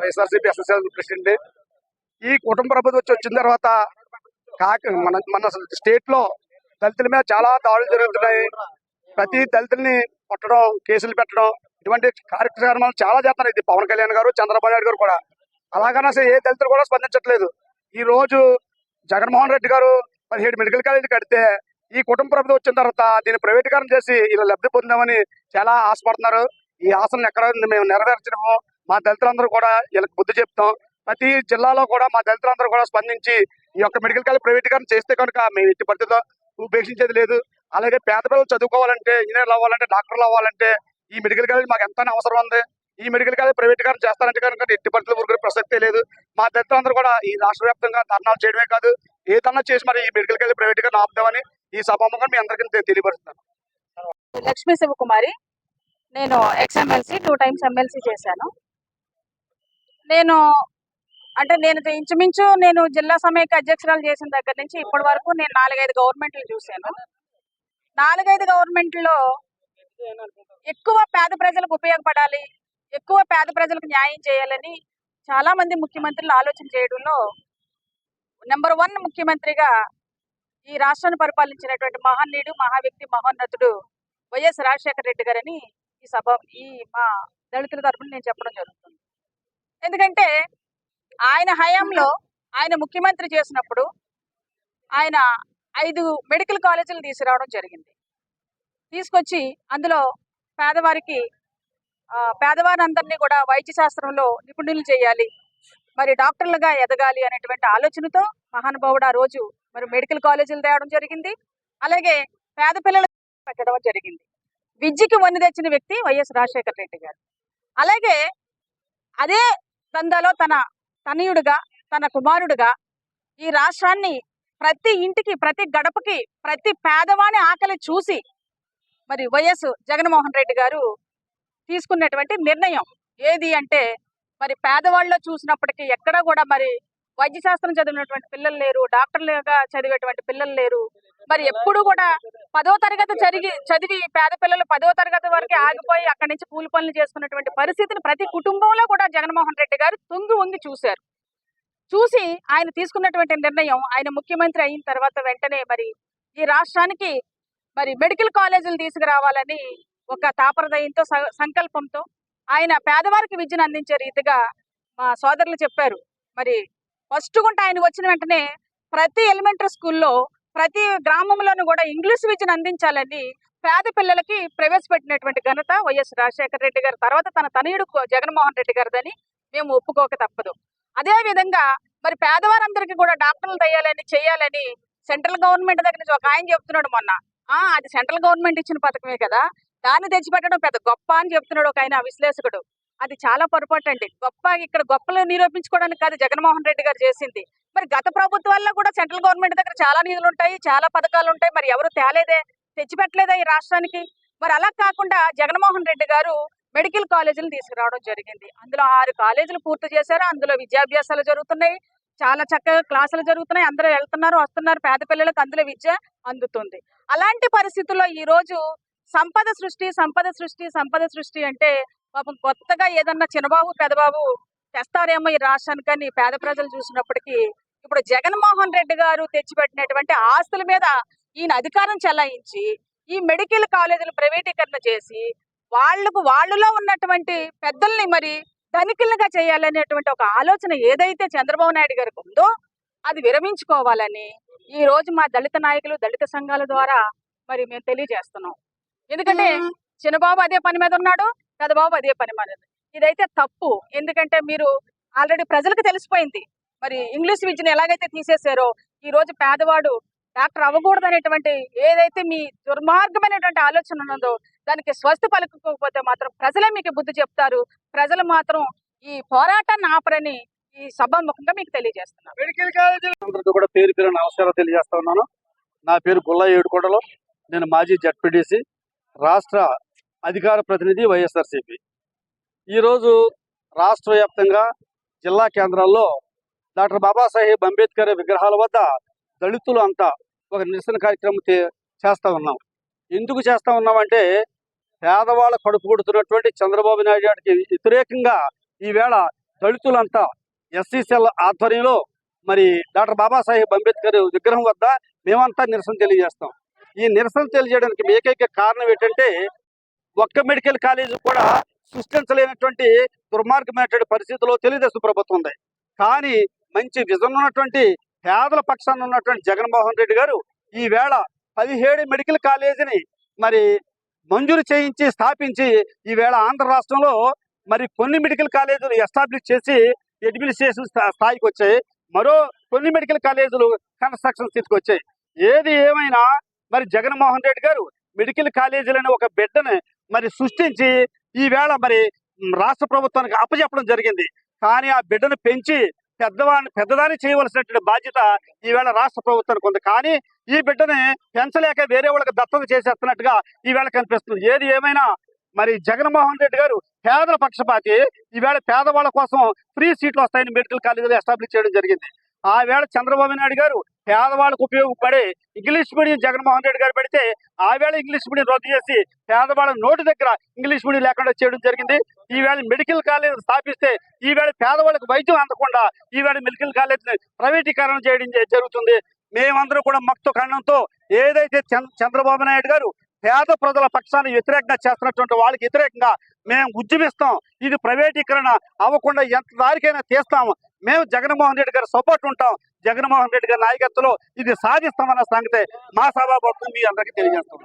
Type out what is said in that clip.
YSRCP association president. ఈ కుటుంబ ప్రభుత్వం వచ్చి వచ్చిన తర్వాత కాక మన మన స్టేట్లో దళితుల మీద చాలా దాడులు జరుగుతున్నాయి. ప్రతి దళితుల్ని కొట్టడం కేసులు పెట్టడం ఇటువంటి కార్యక్రమాలు చాలా చేస్తున్నారు ఇది పవన్ కళ్యాణ్ గారు చంద్రబాబు నాయుడు గారు కూడా. అలాగని అసలు ఏ దళితులు కూడా స్పందించట్లేదు. ఈ రోజు జగన్మోహన్ రెడ్డి గారు పదిహేడు మెడికల్ కాలేజీ కడితే ఈ కుటుంబ ప్రభుత్వం వచ్చిన తర్వాత దీన్ని ప్రైవేటీకరణ చేసి ఇలా లబ్ధి పొందామని చాలా ఆశపడుతున్నారు. ఈ ఆశలను ఎక్కడ మేము నెరవేర్చడము? మా దళితులందరూ కూడా వీళ్ళకి బుద్ధి చెప్తాం. ప్రతి జిల్లాలో కూడా మా దళితులందరూ కూడా స్పందించి ఈ యొక్క మెడికల్ కాలేజ్ ప్రైవేటీకరణ చేస్తే కనుక మేము ఎట్టి పరిస్థితిలో ఉపేక్షించేది లేదు. అలాగే పేద పిల్లలు చదువుకోవాలంటే ఇంజనీర్లు అవ్వాలంటే డాక్టర్లు అవ్వాలంటే ఈ మెడికల్ కాలేజ్ మాకు ఎంత అవసరం ఉంది. ఈ మెడికల్ కాలేజ్ ప్రైవేటీకరణ చేస్తారంటే కనుక ఎట్టి పరిస్థితులు ఊరుకునే ప్రసక్తే లేదు. మా దళితులందరూ కూడా ఈ రాష్ట్ర వ్యాప్తంగా ధర్నాలు చేయడమే కాదు ఏదన్నా చేసి మరి ఈ మెడికల్ కాలేజ్ ప్రైవేటీకరణ ఆపుదామని ఈ సభాముఖం మీ అందరికీ తె- తెలియపరుస్తున్నాను. లక్ష్మీ శివకుమారి నేను ఎక్స్ఎమ్మెల్సీ టూ టైమ్స్ ఎమ్మెల్సీ చేశాను. నేను అంటే నేను ఇంచుమించు నేను జిల్లా సమైక్య అధ్యక్షురాలు చేసిన దగ్గర నుంచి ఇప్పటి వరకు నేను నాలుగైదు గవర్నమెంట్లు చూశాను. నాలుగైదు గవర్నమెంట్లో ఎక్కువ పేద ప్రజలకు ఉపయోగపడాలి ఎక్కువ పేద ప్రజలకు న్యాయం చేయాలని చాలా మంది ముఖ్యమంత్రులు ఆలోచన చేయడంలో నెంబర్ వన్ ముఖ్యమంత్రిగా ఈ రాష్ట్రాన్ని పరిపాలించినటువంటి మహనీయుడు మహా వ్యక్తి మహోన్నతుడు వైఎస్ రాజశేఖర రెడ్డి గారని ఈ సభ ఈ మా దళితుల తరఫున నేను చెప్పడం జరుగుతుంది. ఎందుకంటే ఆయన హయాంలో ఆయన ముఖ్యమంత్రి చేసినప్పుడు ఆయన ఐదు మెడికల్ కాలేజీలు తీసుకురావడం జరిగింది. తీసుకొచ్చి అందులో పేదవారికి పేదవారందరినీ కూడా వైద్య శాస్త్రంలో నిపుణులు చేయాలి మరి డాక్టర్లుగా ఎదగాలి అనేటువంటి ఆలోచనతో మహానుభావుడు ఆ రోజు మరి మెడికల్ కాలేజీలు తేవడం జరిగింది. అలాగే పేద పిల్లలకు పెట్టడం జరిగింది. విద్యకి వన్ని తెచ్చిన వ్యక్తి వైఎస్ రాజశేఖర రెడ్డి గారు. అలాగే అదే దందాలో తన తనయుడుగా తన కుమారుడుగా ఈ రాష్ట్రాన్ని ప్రతి ఇంటికి ప్రతి గడపకి ప్రతి పేదవాని ఆకలి చూసి మరి వైఎస్ జగన్మోహన్ రెడ్డి గారు తీసుకున్నటువంటి నిర్ణయం ఏది అంటే మరి పేదవాళ్ళలో చూసినప్పటికీ ఎక్కడ కూడా మరి వైద్య శాస్త్రం చదివినటువంటి పిల్లలు లేరు డాక్టర్లుగా చదివేటువంటి పిల్లలు లేరు మరి ఎప్పుడు కూడా పదో తరగతి జరిగి చదివి పేద పిల్లలు పదో తరగతి వరకు ఆగిపోయి అక్కడి నుంచి కూలి పనులు చేసుకున్నటువంటి పరిస్థితిని ప్రతి కుటుంబంలో కూడా జగన్మోహన్ రెడ్డి గారు తుంగి వంగి చూశారు. చూసి ఆయన తీసుకున్నటువంటి నిర్ణయం ఆయన ముఖ్యమంత్రి అయిన తర్వాత వెంటనే మరి ఈ రాష్ట్రానికి మరి మెడికల్ కాలేజీలు తీసుకురావాలని ఒక తాపరదయంతో స- సంకల్పంతో ఆయన పేదవారికి విద్యను అందించే రీతిగా మా సోదరులు చెప్పారు. మరి ఫస్ట్ గుంట ఆయన వచ్చిన వెంటనే ప్రతి ఎలిమెంటరీ స్కూల్లో ప్రతి గ్రామంలోనూ కూడా ఇంగ్లీష్ విద్యను అందించాలని పేద పిల్లలకి ప్రవేశపెట్టినటువంటి ఘనత వైఎస్ రాజశేఖర రెడ్డి గారి. తర్వాత తన తనయుడు జగన్మోహన్ రెడ్డి గారిదని మేము ఒప్పుకోక తప్పదు. అదే విధంగా మరి పేదవారందరికీ కూడా డాక్టర్లు తయ్యాలని చేయాలని సెంట్రల్ గవర్నమెంట్ దగ్గర నుంచి ఒక ఆయన చెప్తున్నాడు మొన్న. ఆ అది సెంట్రల్ గవర్నమెంట్ ఇచ్చిన పథకమే కదా. దాన్ని తెచ్చిపెట్టడం పెద్ద గొప్ప అని చెప్తున్నాడు ఒక ఆయన విశ్లేషకుడు. అది చాలా పొరపాటు అండి గొప్ప ఇక్కడ గొప్పలు నిరూపించుకోవడానికి కాదు జగన్మోహన్ రెడ్డి గారు చేసింది. మరి గత ప్రభుత్వాల్లో కూడా సెంట్రల్ గవర్నమెంట్ దగ్గర చాలా నిధులు ఉంటాయి చాలా పథకాలు ఉంటాయి మరి ఎవరు తేలేదే? తెచ్చిపెట్టలేదా ఈ రాష్ట్రానికి? మరి అలా కాకుండా జగన్మోహన్ రెడ్డి గారు మెడికల్ కాలేజీలు తీసుకురావడం జరిగింది. అందులో ఆరు కాలేజీలు పూర్తి చేశారు. అందులో విద్యాభ్యాసాలు జరుగుతున్నాయి. చాలా చక్కగా క్లాసులు జరుగుతున్నాయి. అందరూ వెళ్తున్నారు వస్తున్నారు. పేద పిల్లలకు అందులో విద్య అందుతుంది. అలాంటి పరిస్థితుల్లో ఈ రోజు సంపద సృష్టి సంపద సృష్టి సంపద సృష్టి అంటే పాపం కొత్తగా ఏదన్నా చిన్నబాబు పెదబాబు తెస్తారేమో ఈ రాష్ట్రానికి అని పేద ప్రజలు చూసినప్పటికీ ఇప్పుడు జగన్మోహన్ రెడ్డి గారు తెచ్చిపెట్టినటువంటి ఆస్తుల మీద ఈయన అధికారం చెలాయించి ఈ మెడికల్ కాలేజీలు ప్రైవేటీకరణ చేసి వాళ్ళకు వాళ్ళలో ఉన్నటువంటి పెద్దల్ని మరి ధనికులుగా చేయాలనేటువంటి ఒక ఆలోచన ఏదైతే చంద్రబాబు నాయుడు గారికి ఉందో అది విరమించుకోవాలని ఈ రోజు మా దళిత నాయకులు దళిత సంఘాల ద్వారా మరి మేము తెలియజేస్తున్నాం. ఎందుకంటే చిన్నబాబు అదే పని మీద ఉన్నాడు పెద్దబాబు అదే పని మీద ఇదైతే తప్పు. ఎందుకంటే మీరు ఆల్రెడీ ప్రజలకు తెలిసిపోయింది. మరి ఇంగ్లీష్ విద్యను ఎలాగైతే తీసేశారో ఈ రోజు పేదవాడు డాక్టర్ అవ్వకూడదు అనేటువంటి ఏదైతే మీ దుర్మార్గమైనటువంటి ఆలోచన ఉన్నదో దానికి స్వస్థ పలుకోకపోతే మాత్రం ప్రజలే మీకు బుద్ధి చెప్తారు. ప్రజలు మాత్రం ఈ పోరాటాన్ని ఆపరని ఈ సభాముఖంగా మీకు తెలియజేస్తున్నాను మెడికల్ కూడా పేరు పేరు నమస్కారాలు తెలియజేస్తా ఉన్నాను. నా పేరు గుల్లా ఏడుకోటలో నేను మాజీ జడ్పీటీసీ. రాష్ట్ర అధికార ప్రతినిధి వైఎస్ఆర్సీపీ. ఈరోజు రాష్ట్ర వ్యాప్తంగా జిల్లా కేంద్రాల్లో డాక్టర్ బాబాసాహెబ్ అంబేద్కర్ విగ్రహాల వద్ద దళితులు అంతా ఒక నిరసన కార్యక్రమం చేస్తూ ఉన్నాం. ఎందుకు చేస్తా ఉన్నామంటే పేదవాళ్ళ కడుపు కొడుతున్నటువంటి చంద్రబాబు నాయుడు గారికి వ్యతిరేకంగా ఈవేళ దళితులంతా ఎస్సీసీఎల్ ఆధ్వర్యంలో మరి డాక్టర్ బాబాసాహెబ్ అంబేద్కర్ విగ్రహం వద్ద మేమంతా నిరసన తెలియజేస్తాం. ఈ నిరసన తెలియజేయడానికి ఏకైక కారణం ఏంటంటే ఒక్క మెడికల్ కాలేజ్ కూడా సృష్టించలేనటువంటి దుర్మార్గమైనటువంటి పరిస్థితిలో తెలుగుదేశం ప్రభుత్వం ఉంది. కానీ మంచి విజన్ ఉన్నటువంటి పేదల పక్షాన ఉన్నటువంటి జగన్మోహన్ రెడ్డి గారు ఈ వేళ పదిహేడు మెడికల్ కాలేజీని మరి మంజూరు చేయించి స్థాపించి ఈ వేళ ఆంధ్ర రాష్ట్రంలో మరి కొన్ని మెడికల్ కాలేజీలు ఎస్టాబ్లిష్ చేసి అడ్మినిస్ట్రేషన్ స్థాయికి వచ్చాయి. మరో కొన్ని మెడికల్ కాలేజీలు కన్స్ట్రక్షన్ స్థితికి వచ్చాయి. ఏది ఏమైనా మరి జగన్మోహన్ రెడ్డి గారు మెడికల్ కాలేజీలని ఒక బిడ్డని మరి సృష్టించి ఈ వేళ మరి రాష్ట్ర ప్రభుత్వానికి అప్పచెప్పడం జరిగింది. కానీ ఆ బిడ్డను పెంచి పెద్దవాడిని పెద్దదాన్ని చేయవలసినటువంటి బాధ్యత ఈవేళ రాష్ట్ర ప్రభుత్వానికి ఉంది. కానీ ఈ బిడ్డని పెంచలేక వేరే వాళ్ళకి దత్తత చేసేస్తున్నట్టుగా ఈవేళ కనిపిస్తుంది. ఏది ఏమైనా మరి జగన్మోహన్ రెడ్డి గారు పేదల పక్షపాతి ఈవేళ పేదవాళ్ళ కోసం ఫ్రీ సీట్లు వస్తాయని మెడికల్ కాలేజీలు ఎస్టాబ్లిష్ చేయడం జరిగింది. ఆ వేళ చంద్రబాబు నాయుడు గారు పేదవాళ్ళకు ఉపయోగపడే ఇంగ్లీష్ మీడియం జగన్మోహన్ రెడ్డి గారు పెడితే ఆ వేళ ఇంగ్లీష్ మీడియం రద్దు చేసి పేదవాళ్ళ నోటి దగ్గర ఇంగ్లీష్ మీడియం లేకుండా చేయడం జరిగింది. ఈవేళ మెడికల్ కాలేజ్ స్థాపిస్తే ఈవేళ పేదవాళ్ళకు వైద్యం అందకుండా ఈవేళ మెడికల్ కాలేజ్ ప్రైవేటీకరణ చేయడం జరుగుతుంది. మేమందరూ కూడా మక్తో ఖండంతో ఏదైతే చంద్ర- చంద్రబాబు నాయుడు గారు పేద ప్రజల పక్షాన్ని వ్యతిరేకంగా చేస్తున్నటువంటి వాళ్ళకి వ్యతిరేకంగా మేము ఉద్యమిస్తాం. ఇది ప్రైవేటీకరణ అవ్వకుండా ఎంత దారికైనా తీస్తాము. మేము జగన్మోహన్ రెడ్డి గారు సపోర్ట్ ఉంటాం. జగన్మోహన్ రెడ్డి గారి నాయకత్వంలో ఇది సాధిస్తామన్న సంగతి మా సభాపక్షం మీ అందరికీ తెలియజేస్తాం